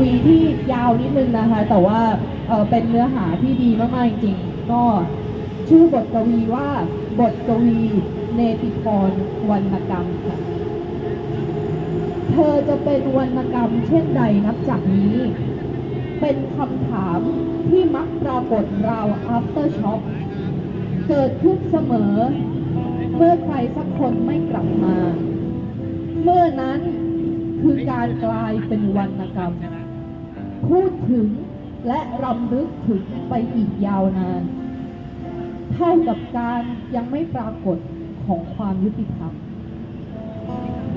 วีที่ยาวนิดนึงนะคะ แต่ว่าเอ่อเป็นเนื้อหาที่ดีมากๆจริงๆก็ชื่อบทกวีว่าบทกวีเนติพรวรรณกรรมค่ะเธอจะเป็นวรรณกรรมเช่นใดนับจากนี้ เป็นคำถามที่มักปรากฏราว after shock เกิดขึ้นเสมอ เมื่อใครสักคนไม่กลับมา เมื่อนั้นคือการกลายเป็นวรรณกรรม พูดถึงและรำลึกถึงไปอีกยาวนาน เท่ากับการยังไม่ปรากฏของความยุติธรรม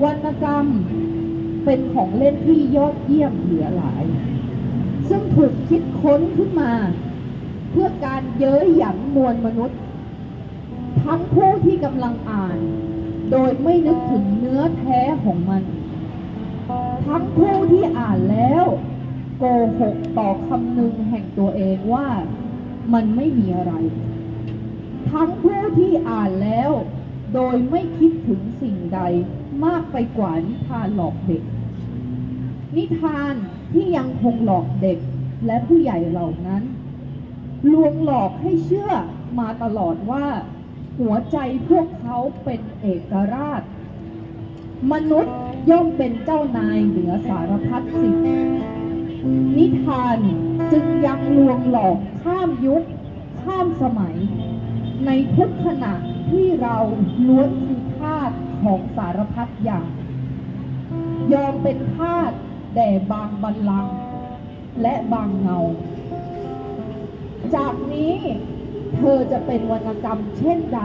วรรณกรรมเป็นของเล่นที่ยอดเยี่ยมเหลือหลาย ซึ่งถูกคิดค้นขึ้นมา เพื่อการเย้ยหยันมวลมนุษย์ ทั้งผู้ที่กำลังอ่าน โดยไม่นึกถึงเนื้อแท้ของมัน ทั้งผู้ที่อ่านแล้ว โกหกต่อคำนึงแห่งตัวเองว่ามันไม่มีอะไร ทั้งผู้ที่อ่านแล้ว โดยไม่คิดถึงสิ่งใดมากไปกว่านิทานหลอกเด็ก นิทานที่ยังคงหลอกเด็กและผู้ใหญ่เหล่านั้น ลวงหลอกให้เชื่อมาตลอดว่า หัวใจพวกเขาเป็นเอกราช มนุษย์ย่อมเป็นเจ้านายเหนือสารพัดสิ่ง นิทานจึงยังลวงหลอกข้ามยุค ข้ามสมัย ในทุกขณะที่เราล้วนคือทาสของสารพัดอย่าง ยอมเป็นทาสแด่บางบัลลังก์และบางเงา จากนี้เธอจะเป็นวรรณกรรมเช่นใด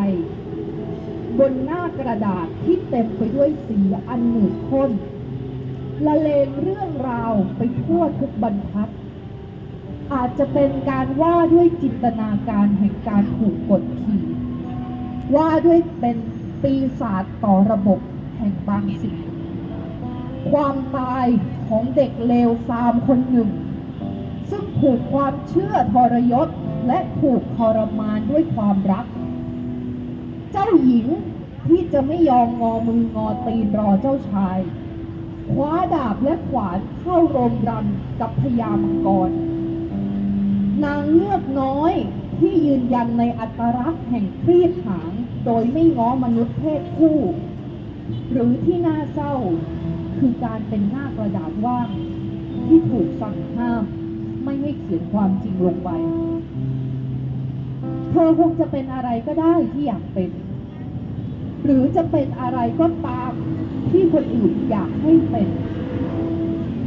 บนหน้ากระดาษที่เต็มไปด้วยสีอันหนืดข้น ละเลงเรื่องราวไปทั่วทุกบรรทัด อาจจะเป็นการว่าด้วยจินตนาการแห่งการถูกกดขี่ว่าด้วยเป็นปีศาจต่อระบบแห่งบางสิ่ง ความตายของเด็กเลวซามคนหนึ่ง ซึ่งถูกความเชื่อทรยศและถูกทรมานด้วยความรัก เจ้าหญิงที่จะไม่ยอมงอมืองอตีนรอเจ้าชาย คว้าดาบและขวานเข้าโรมรันกับพญามังกร นางเงือกน้อยที่ยืนยันในอัตลักษณ์แห่งครีดหางโดยไม่ง้อมนุษย์เพศคู่ หรือที่น่าเศร้าคือการเป็นหน้ากระดาษว่าง ที่ถูกสั่งห้าม ไม่ให้เขียนความจริงลงไป เธอคงจะเป็นอะไรก็ได้ที่อยากเป็น หรือจะเป็นอะไรก็ตามที่คนอื่นอยากให้เป็น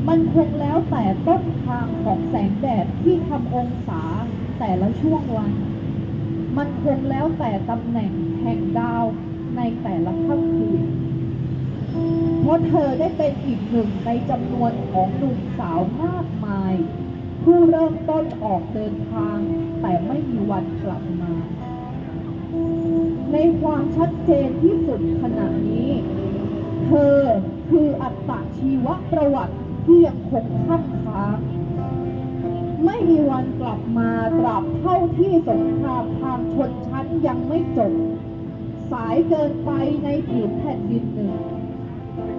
มันคงแล้วแต่ต้นทางของแสงแดดที่ทำองศาแต่ละช่วงวัน มันคงแล้วแต่ตำแหน่งแห่งดาวในแต่ละค่ำคืนเพราะเธอได้เป็นอีกหนึ่งในจำนวนของหนุ่มสาวมากมาย ผู้เริ่มต้นออกเดินทางแต่ไม่มีวันกลับมา ในความชัดเจนที่สุดขณะนี้ เธอคืออัตชีวประวัติที่ยังคงค้ำค้างไม่มีวันกลับมาตราบเท่าที่สงครามทางชนชั้นยังไม่จบ สายเกินไปในผืนแผ่นดินหนึ่ง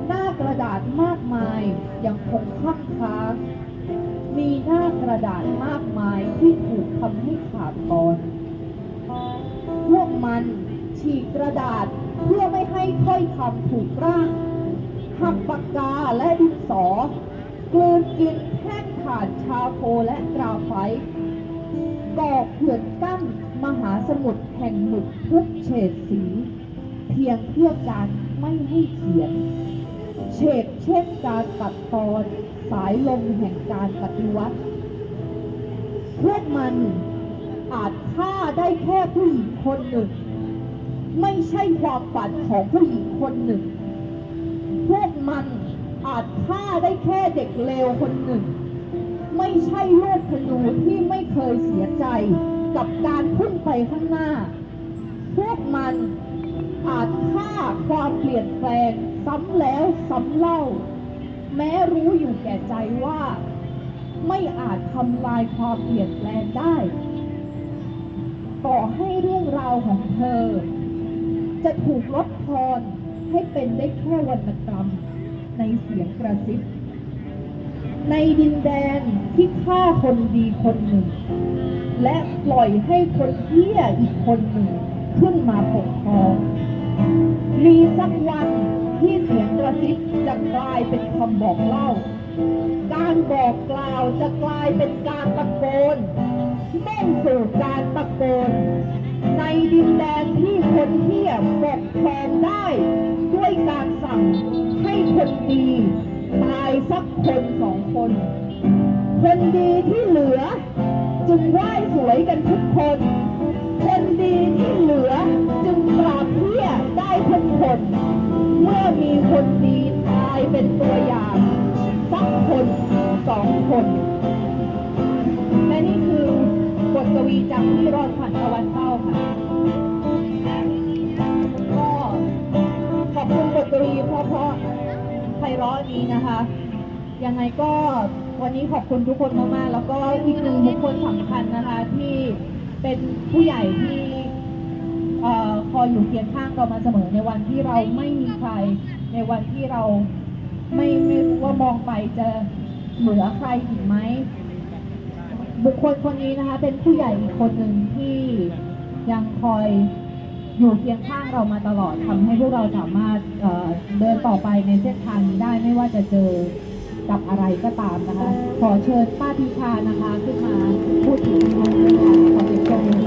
หน้ากระดาษมากมายยังคงค้ำค้างมีหน้ากระดาษมากมายที่ถูกทำให้ขาดตอน ฉีกกระดาษเพื่อไม่ให้ถ้อยคำถูกร่างหักปากกาและดินสอกลืนกินแท่งถ่านชาโคและกราไฟก่อเขื่อนกั้นมหาสมุทรแห่งหมึกทุกเฉดสี เพียงเพื่อการไม่ให้เขียน เฉดเช่นการตัดตอนสายลมแห่งการปฏิวัติ พวกมันอาจฆ่าได้แค่ผู้หญิงคนหนึ่ง ไม่ใช่ความฝันของผู้หญิงคนหนึ่ง พวกมันอาจฆ่าได้แค่เด็กเลวคนหนึ่ง ไม่ใช่ลูกธนูที่ไม่เคยเสียใจกับการพุ่งไปข้างหน้า พวกมันอาจฆ่าความเปลี่ยนแปลงซ้ำแล้วซ้ำเล่า แม้รู้อยู่แก่ใจว่า ไม่อาจทำลายความเปลี่ยนแปลงได้ ต่อให้เรื่องราวของเธอ จะถูกลดทอนให้เป็นได้แค่วรรณกรรมในเสียงกระซิบ ในดินแดนที่ฆ่าคนดีคนหนึ่ง และปล่อยให้คนเหี้ยอีกคนหนึ่งขึ้นมาปกครอง มีสักวันที่เสียงกระซิบจะกลายเป็นคำบอกเล่า การบอกกล่าวจะกลายเป็นการตะโกนมุ่งสู่การตะโกนในดินแดนที่ คนเที่ยปกครองได้ ด้วยการสั่งให้คนดีตายสักคนสองคน คนดีที่เหลือ จึงไหว้สวยกันทุกคน คนดีที่เหลือจึงปราบเที่ยได้ทุกคน เมื่อมีคนดีตายเป็นตัวอย่างสักคนสองคนและนี่คือบทกวีจากพี่รอดขวัญตะวันเป้า นี้นะคะ ยังไงก็วันนี้ขอบคุณทุกคนมากๆ แล้วก็อีกหนึ่งบุคคลสำคัญนะคะที่เป็นผู้ใหญ่ที่คอยอยู่เคียงข้างเรามาเสมอในวันที่เราไม่มีใคร ในวันที่เราไม่ไม่รู้ว่ามองไปจะเหลือใครอีกไหมบุคคลคนนี้นะคะ เป็นผู้ใหญ่อีกคนหนึ่งที่ยังคอย อยู่เคียงข้างเรามาตลอดทำให้พวกเราสามารถเดินต่อไปในเส้นทางนี้ได้ไม่ว่าจะเจอกับอะไรก็ตามนะคะ ขอเชิญป้าพิชานะคะ ขึ้นมาพูดถึงน้องๆของเสียงปรบมือ